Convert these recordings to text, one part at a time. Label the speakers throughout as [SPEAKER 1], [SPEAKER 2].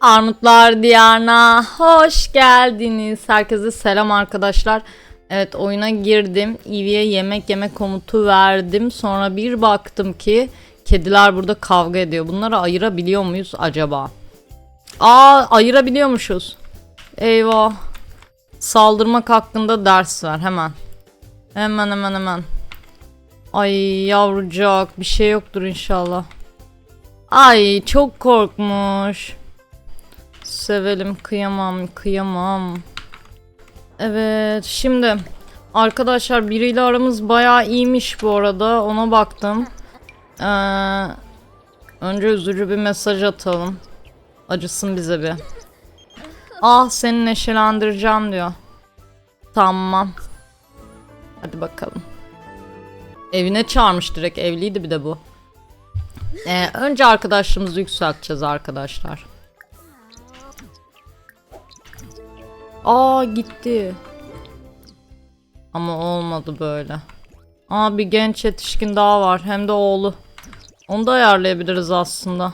[SPEAKER 1] Armutlar Diyarına hoş geldiniz. Herkese selam arkadaşlar. Evet oyuna girdim. Eevee'ye yemek yeme komutu verdim. Sonra bir baktım ki kediler burada kavga ediyor. Bunları ayırabiliyor muyuz acaba? Aa ayırabiliyormuşuz. Eyvah. Saldırmak hakkında ders ver hemen. Hemen hemen hemen. Ay yavrucak bir şey yoktur inşallah. Ay çok korkmuş. Sevelim kıyamam kıyamam. Evet şimdi arkadaşlar biriyle aramız bayağı iyiymiş bu arada ona baktım. Ee, önce üzücü bir mesaj atalım. Acısın bize bir. Ah seni neşelendireceğim diyor. Tamam. Hadi bakalım. Evine çağırmış direkt evliydi bir de bu. Ee, önce arkadaşlığımızı yükselteceğiz arkadaşlar. Aa gitti. Ama olmadı böyle. Aa bir genç yetişkin daha var. Hem de oğlu. Onu da ayarlayabiliriz aslında.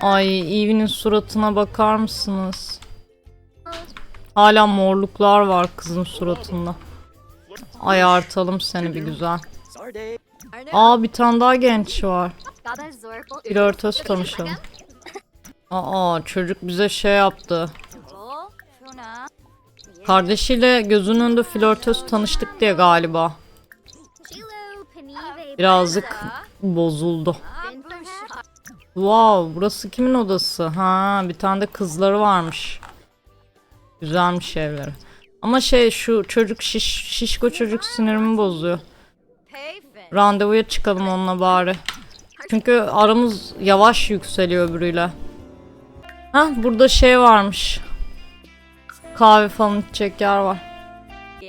[SPEAKER 1] Ay Eevee'nin suratına bakar mısınız? Hala morluklar var kızın suratında. Ayartalım seni bir güzel. Aa bir tane daha genç var. Flörtöz tanışalım. Aa çocuk bize şey yaptı. Kardeşiyle gözünün önünde flörtöz tanıştık diye galiba. Birazcık bozuldu. Wow burası kimin odası? Ha bir tane de kızları varmış. Güzelmiş evleri. Ama şey şu çocuk şiş, şişko çocuk sinirimi bozuyor. Randevuya çıkalım onunla bari. Çünkü aramız yavaş yükseliyor öbürüyle. Hah burada şey varmış. Kahve falan içecek yer var.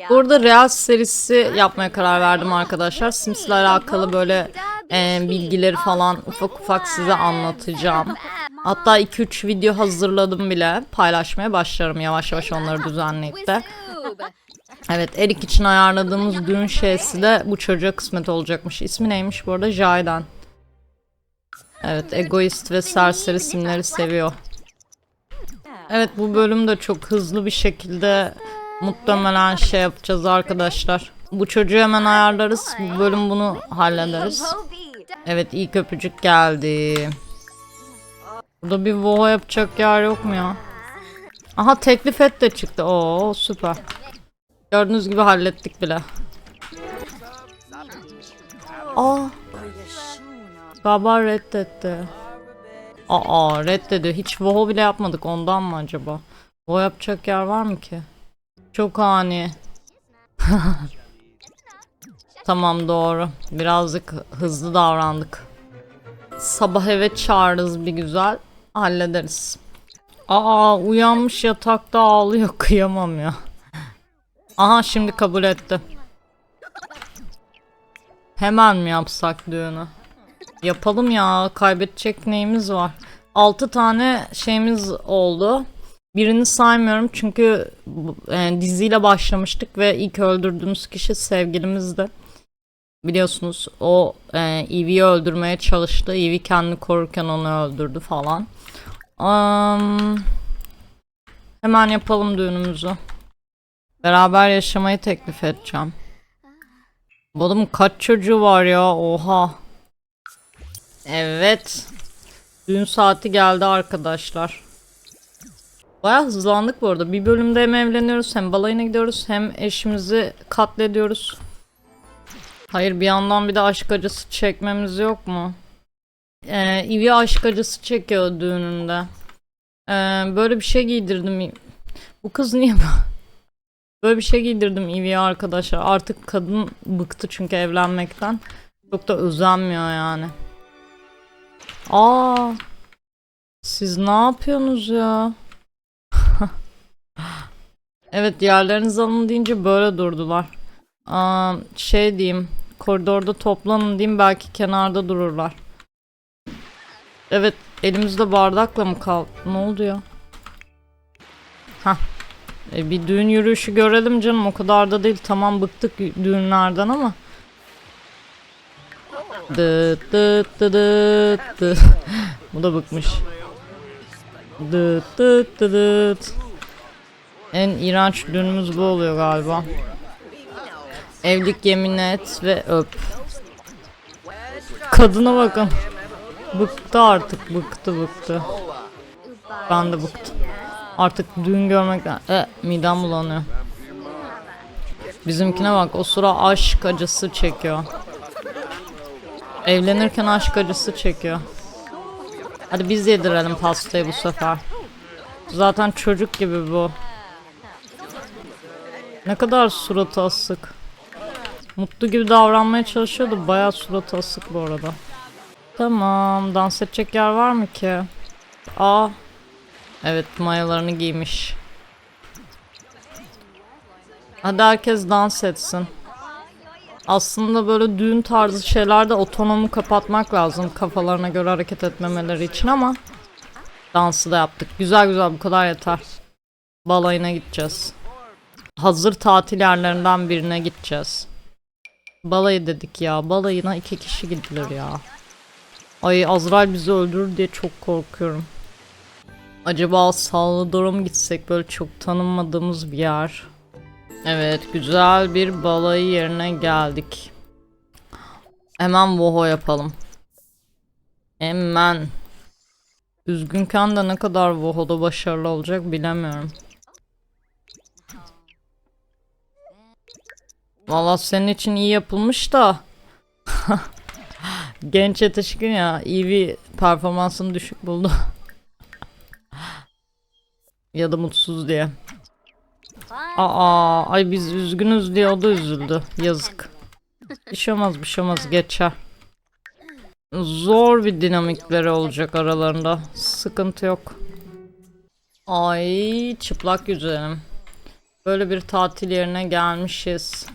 [SPEAKER 1] Burada Real serisi yapmaya karar verdim arkadaşlar. Sims ile alakalı böyle e, bilgileri falan ufak ufak size anlatacağım. Hatta 2-3 video hazırladım bile. Paylaşmaya başlarım yavaş yavaş onları düzenleyip de. Evet Erik için ayarladığımız düğün şeysi de bu çocuğa kısmet olacakmış. İsmi neymiş bu arada? Jayden. Evet egoist ve serseri simleri seviyor. Evet bu bölüm de çok hızlı bir şekilde muhtemelen şey yapacağız arkadaşlar. Bu çocuğu hemen ayarlarız. Bu bölüm bunu hallederiz. Evet ilk öpücük geldi. Burada bir voho yapacak yer yok mu ya? Aha teklif et de çıktı. Oo süper. Gördüğünüz gibi hallettik bile. Aa. Galiba reddetti. Aa reddediyor. Hiç voho bile yapmadık ondan mı acaba? Voho yapacak yer var mı ki? Çok ani. tamam doğru. Birazcık hızlı davrandık. Sabah eve çağırırız bir güzel. Hallederiz. Aa uyanmış yatakta ağlıyor. Kıyamam ya. Aha şimdi kabul etti. Hemen mi yapsak düğünü? Yapalım ya. Kaybedecek neyimiz var? 6 tane şeyimiz oldu. Birini saymıyorum çünkü e, diziyle başlamıştık ve ilk öldürdüğümüz kişi sevgilimizdi. Biliyorsunuz o e, Eevee'yi öldürmeye çalıştı. Evie kendini korurken onu öldürdü falan. Am, hemen yapalım düğünümüzü. Beraber yaşamayı teklif edeceğim. Bu kaç çocuğu var ya oha. Evet. Düğün saati geldi arkadaşlar. Baya hızlandık bu arada. Bir bölümde hem evleniyoruz hem balayına gidiyoruz hem eşimizi katlediyoruz. Hayır bir yandan bir de aşk acısı çekmemiz yok mu? Ee, Ivy aşk acısı çekiyor düğününde. Ee, böyle bir şey giydirdim. Bu kız niye? Böyle bir şey giydirdim Ivy'ye arkadaşlar. Artık kadın bıktı çünkü evlenmekten. Çok da özenmiyor yani. Aa, siz ne yapıyorsunuz ya? evet yerleriniz alın deyince böyle durdular. Aa, şey diyeyim koridorda toplanın diyeyim belki kenarda dururlar. Evet elimizde bardakla mı kal? Ne oldu ya? Hah. E, bir düğün yürüyüşü görelim canım o kadar da değil. Tamam bıktık düğünlerden ama. Dıt dıt dıt dıt dıt. Bu da bıkmış. Dıt dıt dıt dıt. En iğrenç düğünümüz bu oluyor galiba. Evlilik yemin et ve öp. Kadına bakın. Bıktı artık bıktı bıktı. Ben de bıktım. Artık düğün görmekten e, midem bulanıyor. Bizimkine bak o sıra aşk acısı çekiyor. Evlenirken aşk acısı çekiyor. Hadi biz yedirelim pastayı bu sefer. Zaten çocuk gibi bu. Ne kadar suratı asık. Mutlu gibi davranmaya çalışıyordu. Bayağı suratı asık bu arada. Tamam. Dans edecek yer var mı ki? Aa. Evet mayalarını giymiş. Hadi herkes dans etsin. Aslında böyle düğün tarzı şeylerde otonomu kapatmak lazım kafalarına göre hareket etmemeleri için ama dansı da yaptık. Güzel güzel bu kadar yeter. Balayına gideceğiz. Hazır tatil yerlerinden birine gideceğiz. Balayı dedik ya. Balayına iki kişi gidilir ya. Ay Azrail bizi öldürür diye çok korkuyorum. Acaba Salvador'a mı gitsek böyle çok tanınmadığımız bir yer? Evet güzel bir balayı yerine geldik. Hemen voho yapalım. Hemen. Üzgünken de ne kadar voho'da başarılı olacak bilemiyorum. Valla senin için iyi yapılmış da genç yetişkin ya iyi bir performansını düşük buldu. ya da mutsuz diye. Aa, ay biz üzgünüz diye o da üzüldü. Yazık. Bir şey olmaz bir şey olmaz geçer. Zor bir dinamikleri olacak aralarında. Sıkıntı yok. Ay çıplak yüzelim. Böyle bir tatil yerine gelmişiz.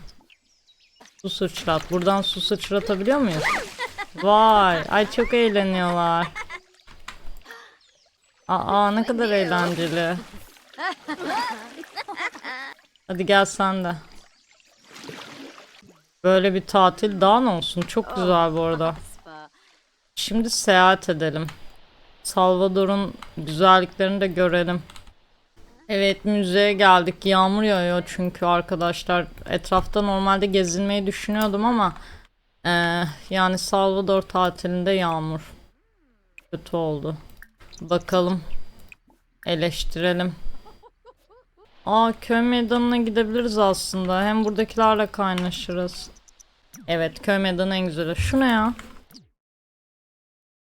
[SPEAKER 1] Su sıçrat. Buradan su sıçratabiliyor muyuz? Vay, ay çok eğleniyorlar. Aa ne kadar eğlenceli. Hadi gel sen de. Böyle bir tatil daha ne olsun? Çok güzel bu arada. Şimdi seyahat edelim. Salvador'un güzelliklerini de görelim. Evet müzeye geldik. Yağmur yağıyor çünkü arkadaşlar. Etrafta normalde gezinmeyi düşünüyordum ama eee, yani Salvador tatilinde yağmur. Kötü oldu. Bakalım. Eleştirelim. Aa köy meydanına gidebiliriz aslında. Hem buradakilerle kaynaşırız. Evet köy meydanı en güzeli. Şu ne ya?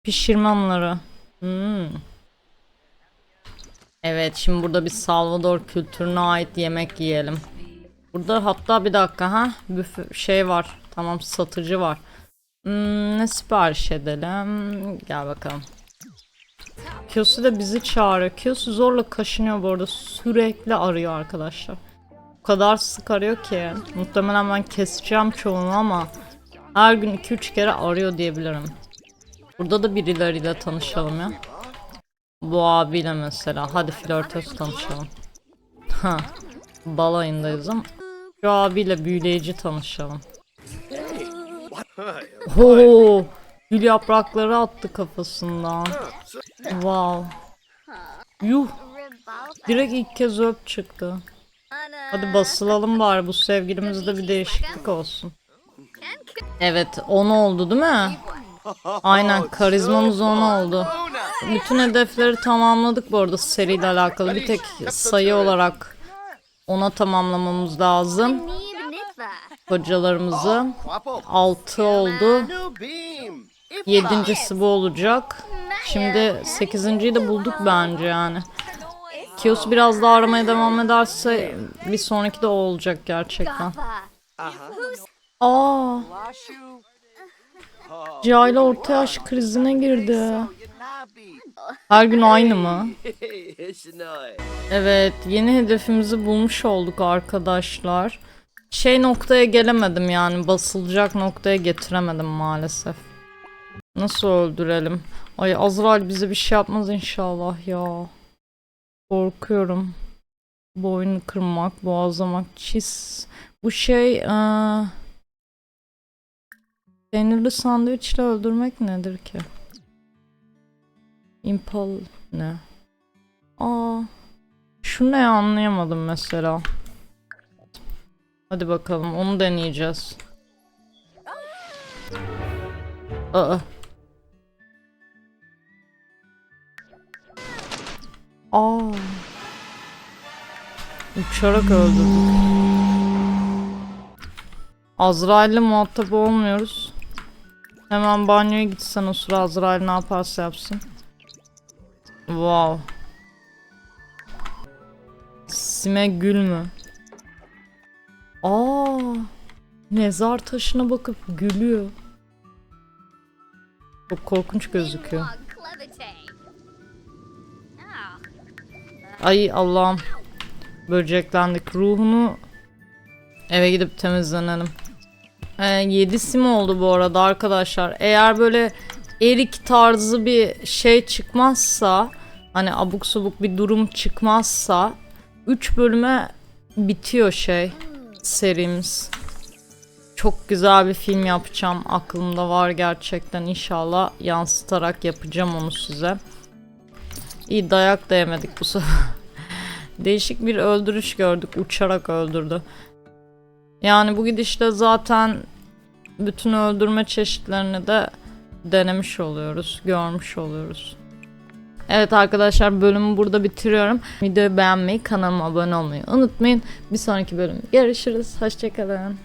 [SPEAKER 1] Pişirme anları. Hmm. Evet şimdi burada bir Salvador kültürüne ait yemek yiyelim. Burada hatta bir dakika ha büfe şey var. Tamam satıcı var. Hmm, ne sipariş edelim? Gel bakalım. Kyosu da bizi çağırıyor. Kyosu zorla kaşınıyor bu arada. Sürekli arıyor arkadaşlar. O kadar sık arıyor ki. Muhtemelen ben keseceğim çoğunu ama her gün 2-3 kere arıyor diyebilirim. Burada da birileriyle tanışalım ya. Bu abiyle mesela. Hadi flörtöz tanışalım. Ha. Balayındayız ama. Şu abiyle büyüleyici tanışalım. Oo, gül yaprakları attı kafasından. Wow. Yuh. Direkt ilk kez öp çıktı. Hadi basılalım bari bu sevgilimizde bir değişiklik olsun. Evet 10 oldu değil mi? Aynen karizmamız 10 oldu. Bütün hedefleri tamamladık bu arada seriyle alakalı. Bir tek sayı olarak ona tamamlamamız lazım. Kocalarımızı. 6 oldu. Yedincisi bu olacak. Şimdi sekizinciyi de bulduk bence yani. Kios biraz daha aramaya devam ederse bir sonraki de o olacak gerçekten. Aa, Cahil orta yaş krizine girdi. Her gün aynı mı? Evet, yeni hedefimizi bulmuş olduk arkadaşlar. Şey noktaya gelemedim yani basılacak noktaya getiremedim maalesef. Nasıl öldürelim? Ay Azrail bize bir şey yapmaz inşallah ya. Korkuyorum. Boynu kırmak, boğazlamak, çiz. Bu şey eee peynirli sandviçle öldürmek nedir ki? Impal ne? Aa. Şu ne anlayamadım mesela. Hadi bakalım onu deneyeceğiz. Aa. Aa. Uçarak öldürdük. Azrail'le muhatap olmuyoruz. Hemen banyoya gitsen o sıra Azrail ne yaparsa yapsın. Wow. Sime gül mü? Aa, mezar taşına bakıp gülüyor. Çok korkunç gözüküyor. Ay Allah'ım. Böceklendik. Ruhunu eve gidip temizlenelim. Ee, 7 sim oldu bu arada arkadaşlar. Eğer böyle erik tarzı bir şey çıkmazsa hani abuk subuk bir durum çıkmazsa 3 bölüme bitiyor şey serimiz. Çok güzel bir film yapacağım. Aklımda var gerçekten. İnşallah yansıtarak yapacağım onu size. İyi dayak da yemedik bu sefer. Değişik bir öldürüş gördük. Uçarak öldürdü. Yani bu gidişle zaten bütün öldürme çeşitlerini de denemiş oluyoruz, görmüş oluyoruz. Evet arkadaşlar bölümü burada bitiriyorum. Videoyu beğenmeyi, kanalıma abone olmayı unutmayın. Bir sonraki bölüm görüşürüz. Hoşçakalın.